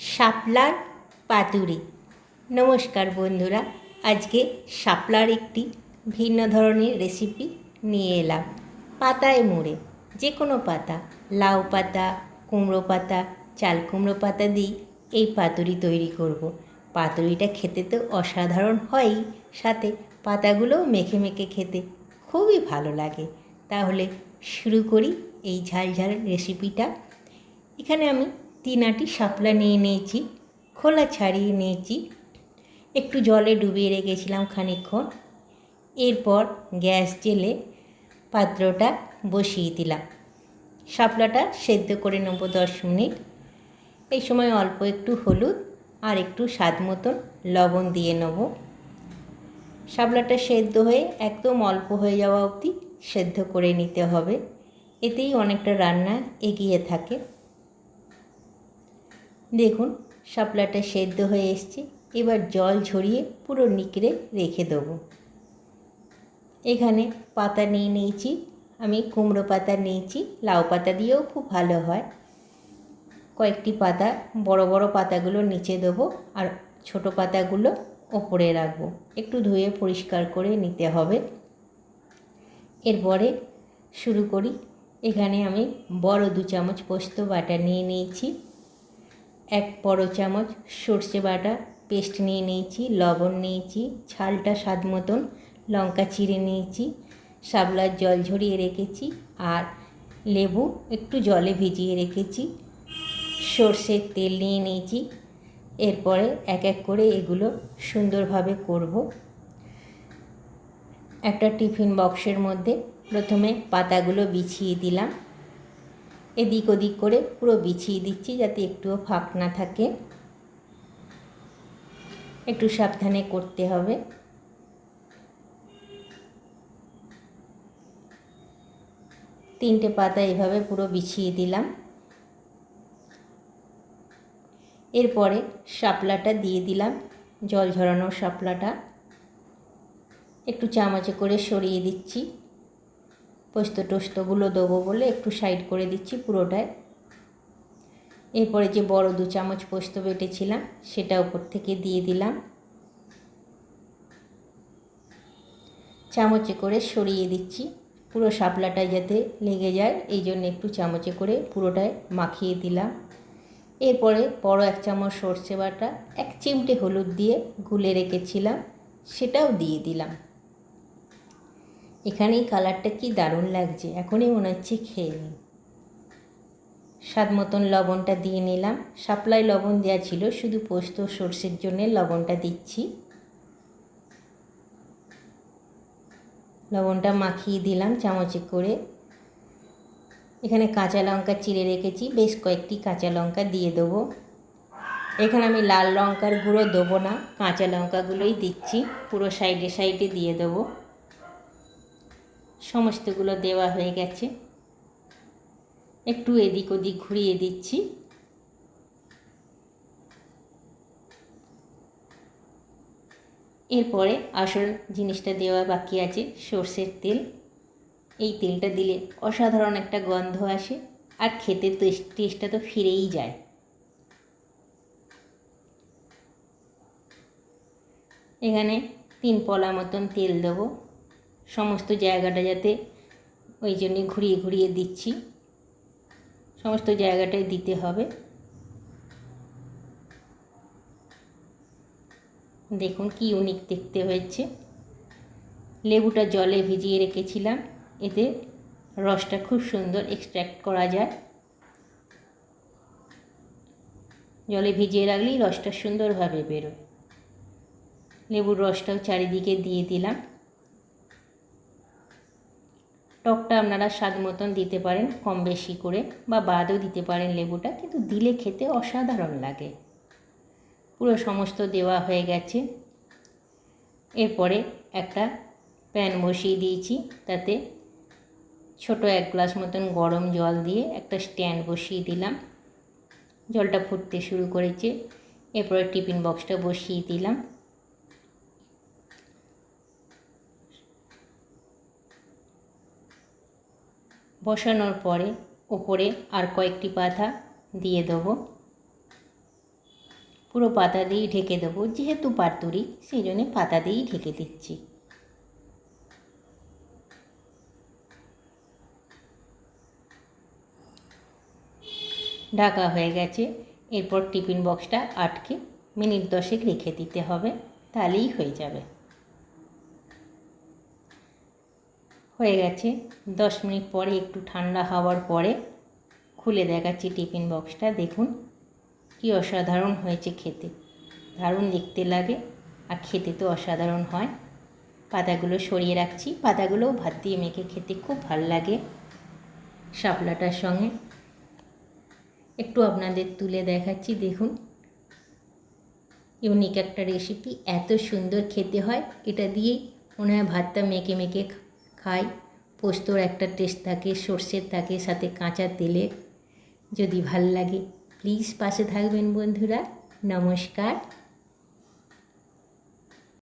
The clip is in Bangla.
শাপলার পাতুরি। নমস্কার বন্ধুরা, আজকে শাপলার একটি ভিন্ন ধরনের রেসিপি নিয়ে এলাম। পাতায় মুড়ে যে কোনো পাতা, লাউ পাতা, কুমড়ো পাতা, চাল কুমড়ো পাতা দিই এই পাতুরি তৈরি করব। পাতুরিটা খেতে তো অসাধারণ হয়ই, সাথে পাতাগুলোও মেখে মেখে খেতে খুবই ভালো লাগে। তাহলে শুরু করি এই ঝাল ঝাল রেসিপিটা এখানে আমি তিন আটি শাপলা নিয়ে নিয়েছি, খোলা ছাড়িয়ে নিয়েছি। একটু জলে ডুবিয়ে রেখেছিলাম খানিকক্ষণ। এরপর গ্যাস জেলে পাত্রটা বসিয়ে দিলাম। শাপলাটা সেদ্ধ করে নেব দশ মিনিট। এই সময় অল্প একটু হলুদ আর একটু স্বাদ মতন লবণ দিয়ে নেব। শাপলাটা সেদ্ধ হয়ে একদম অল্প হয়ে যাওয়া অবধি সেদ্ধ করে নিতে হবে। এতেই অনেকটা রান্না এগিয়ে থাকে। দেখুন, শাপলাটা সেদ্ধ হয়ে এসছে। এবার জল ঝরিয়ে পুরো নিকড়ে রেখে দেবো। এখানে পাতা নিয়ে নিয়েছি। আমি কুমড়ো পাতা নিয়েছি। লাউ পাতা দিয়েও খুব ভালো হয়। কয়েকটি পাতা, বড় বড় পাতাগুলো নিচে দেবো আর ছোট পাতাগুলো ওপরে রাখব। একটু ধুয়ে পরিষ্কার করে নিতে হবে। এরপরে শুরু করি। এখানে আমি বড় দু চামচ পোস্ত বাটা নিয়ে নিয়েছি। এক বড় চামচ সর্ষে বাটা পেস্ট নিয়ে নিয়েছি, লবণ নিয়েছি ছালটা স্বাদ মতন, লঙ্কা চিড়ে নিয়েছি শাবলার জল ঝরিয়ে রেখেছি আর লেবু একটু জলে ভিজিয়ে রেখেছি। সর্ষের তেল নিয়ে নিয়েছি। এরপরে এক এক করে এগুলো সুন্দরভাবে করব। একটা টিফিন বক্সের মধ্যে প্রথমে পাতাগুলো বিছিয়ে দিলাম। এদিক ওদিক করে পুরো বিছিয়ে দিচ্ছি যাতে একটুও ফাঁক না থাকে। একটু সাবধানে করতে হবে। তিনটে পাতা এভাবে পুরো বিছিয়ে দিলাম। এরপরে শাপলাটা দিয়ে দিলাম, জল ঝরানোর শাপলাটা। একটু চামচে করে সরিয়ে দিচ্ছি। পোস্ত টোস্তগুলো দেবো বলে একটু সাইড করে দিচ্ছি পুরোটায়। এরপরে যে বড় দু চামচ পোস্ত বেটেছিলাম, সেটা উপর থেকে দিয়ে দিলাম। চামচে করে সরিয়ে দিচ্ছি, পুরো শাপলাটায় যাতে লেগে যায়, এই জন্য একটু চামচে করে পুরোটায় মাখিয়ে দিলাম। এরপরে বড় এক চামচ সর্ষে বাটা, এক চিমটে হলুদ দিয়ে গুলে রেখেছিলাম, সেটাও দিয়ে দিলাম। এখানেই কালারটা কি দারুণ লাগছে। এখনই মনে হচ্ছে খেয়ে নিই। স্বাদ মতন লবণটা দিয়ে নিলাম। সাপ্লাই লবণ দেওয়া ছিল, শুধু পোস্ত সর্ষের জন্য লবণটা দিচ্ছি। লবণটা মাখিয়ে দিলাম চামচে করে। এখানে কাঁচা লঙ্কা চিড়ে রেখেছি, বেশ কয়েকটি কাঁচা লঙ্কা দিয়ে দেবো। এখানে আমি লাল লঙ্কার গুঁড়ো দেবো না, কাঁচা লঙ্কাগুলোই দিচ্ছি, পুরো সাইডে সাইডে দিয়ে দেবো। সমস্তগুলো দেওয়া হয়ে গেছে। একটু এদিক ওদিক ঘুরিয়ে দিচ্ছি। এরপরে আসল জিনিসটা দেওয়া বাকি আছে, সর্ষের তেল। এই তেলটা দিলে অসাধারণ একটা গন্ধ আসে আর খেতে টেস্টটা তো ফিরেই যায়। এখানে তিন পলা মতন তেল দেবো। সমস্ত জায়গাটা যাতে ওই জন্যে ঘুরিয়ে ঘুরিয়ে দিচ্ছি। সমস্ত জায়গাটায় দিতে হবে। দেখুন কি ইউনিক দেখতে হয়েছে। লেবুটা জলে ভিজিয়ে রেখেছিলাম। এতে রসটা খুব সুন্দর এক্সট্র্যাক্ট করা যায়। জলে ভিজিয়ে রাখলেই রসটা সুন্দরভাবে বেরোয়। লেবুর রসটাও চারিদিকে দিয়ে দিলাম। টকটা আপনারা স্বাদ মতন দিতে পারেন, কম বেশি করে, বা বাদও দিতে পারেন লেবুটা, কিন্তু দিলে খেতে অসাধারণ লাগে। পুরো সমস্ত দেওয়া হয়ে গেছে। এরপরে একটা প্যান বসিয়ে দিয়েছি, তাতে ছোট এক গ্লাস মতন গরম জল দিয়ে একটা স্ট্যান্ড বসিয়ে দিলাম। জলটা ফুটতে শুরু করেছে। এরপরে টিফিন বক্সটা বসিয়ে দিলাম। বসানোর পরে ওপরে আর কয়েকটি পাতা দিয়ে দেবো। পুরো পাতা দিয়েই ঢেকে দেবো, যেহেতু পাতুরি, সেই জন্যে পাতা দিয়েই ঢেকে দিচ্ছি। ঢাকা হয়ে গেছে, এরপর টিফিন বক্সটা আটকে মিনিট দশেক রেখে দিতে হবে, তাহলেই হয়ে যাবে। হয়ে গেছে। দশ মিনিট পরে একটু ঠান্ডা হওয়ার পরে খুলে দেখাচ্ছি টিফিন বক্সটা। দেখুন, কি অসাধারণ হয়েছে খেতে। দারুণ দেখতে লাগে আর খেতে তো অসাধারণ হয়। পাতাগুলো সরিয়ে রাখছি। পাতাগুলোও ভাত দিয়ে মেখে খেতে খুব ভালো লাগে। শাপলাটার সঙ্গে একটু আপনাদের তুলে দেখাচ্ছি। দেখুন, ইউনিক একটা রেসিপি এত সুন্দর খেতে হয়। এটা দিয়েই মনে হয় ভাতটা মেখে মেখে খাই পোস্তর একটা টেস্ট থাকে, সর্ষের থাকে, সাথে কাঁচা তেলের যদি ভালো লাগে প্লিজ পাশে থাকবেন বন্ধুরা। নমস্কার।